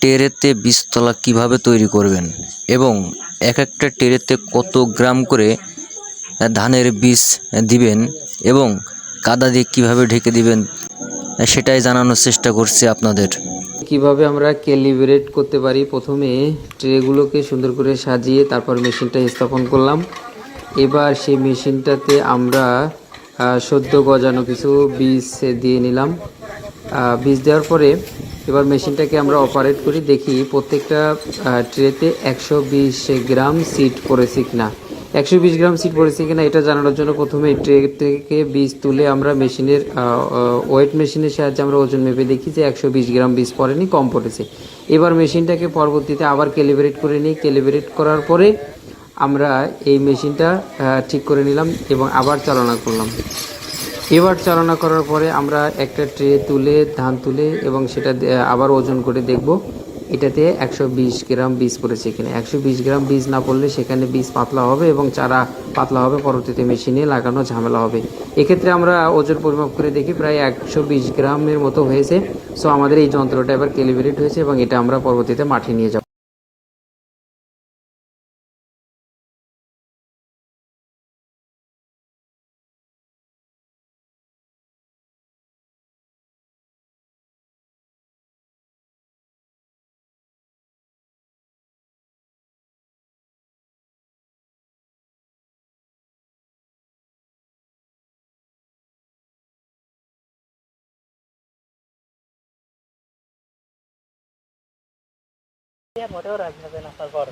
ট্রেতে বীজতলা কীভাবে তৈরি করবেন? এবং এক একটা টেরেতে কত গ্রাম করে ধানের বীজ দিবেন? এবং কাদা দিয়ে কীভাবে ঢেকে দিবেন? সেটাই জানানোর চেষ্টা করছি আপনাদের। কীভাবে আমরা ক্যালিব্রেট করতে পারি? প্রথমে ট্রেগুলোকে সুন্দর করে সাজিয়ে তারপর মেশিনটা স্থাপন করলাম। এবার সেই মেশিনটাতে আমরা সদ্য গজানো কিছু বীজ দিয়ে নিলাম। বীজ দেওয়ার পরে এবার মেশিনটাকে আমরা অপারেট করি, দেখি প্রত্যেকটা ট্রেতে একশো বিশ গ্রাম সিট পড়েছে কিনা। একশো বিশ গ্রাম সিট পড়েছে কিনা এটা জানানোর জন্য প্রথমে ট্রে থেকে বীজ তুলে আমরা মেশিনের ওয়েট মেশিনের সাহায্যে আমরা ওজন মেপে দেখি যে একশো বিশ গ্রাম বীজ পড়েনি, কম পড়েছে। এবার মেশিনটাকে পরবর্তীতে আবার ক্যালিব্রেট করে নিই। ক্যালিব্রেট করার পরে আমরা এই মেশিনটা ঠিক করে নিলাম এবং আবার চালনা করলাম। এবার চালনা করার পরে আমরা একটা ট্রে তুলে, ধান তুলে এবং সেটা আবার ওজন করে দেখব। এটাতে একশো বিশ গ্রাম বীজ পড়েছে কিনা একশো বিশ গ্রাম বীজ না পড়লে সেখানে বীজ পাতলা হবে এবং চারা পাতলা হবে, পরবর্তীতে মেশিনে লাগানো ঝামেলা হবে। এক্ষেত্রে আমরা ওজন পরিমাপ করে দেখি, প্রায় একশো বিশ গ্রামের মতো হয়েছে। সো আমাদের এই যন্ত্রটা এবার ক্যালিব্রেট হয়েছে এবং এটা আমরা পরবর্তীতে মাঠে নিয়ে যাব। মোটেও রাখবে না তারপর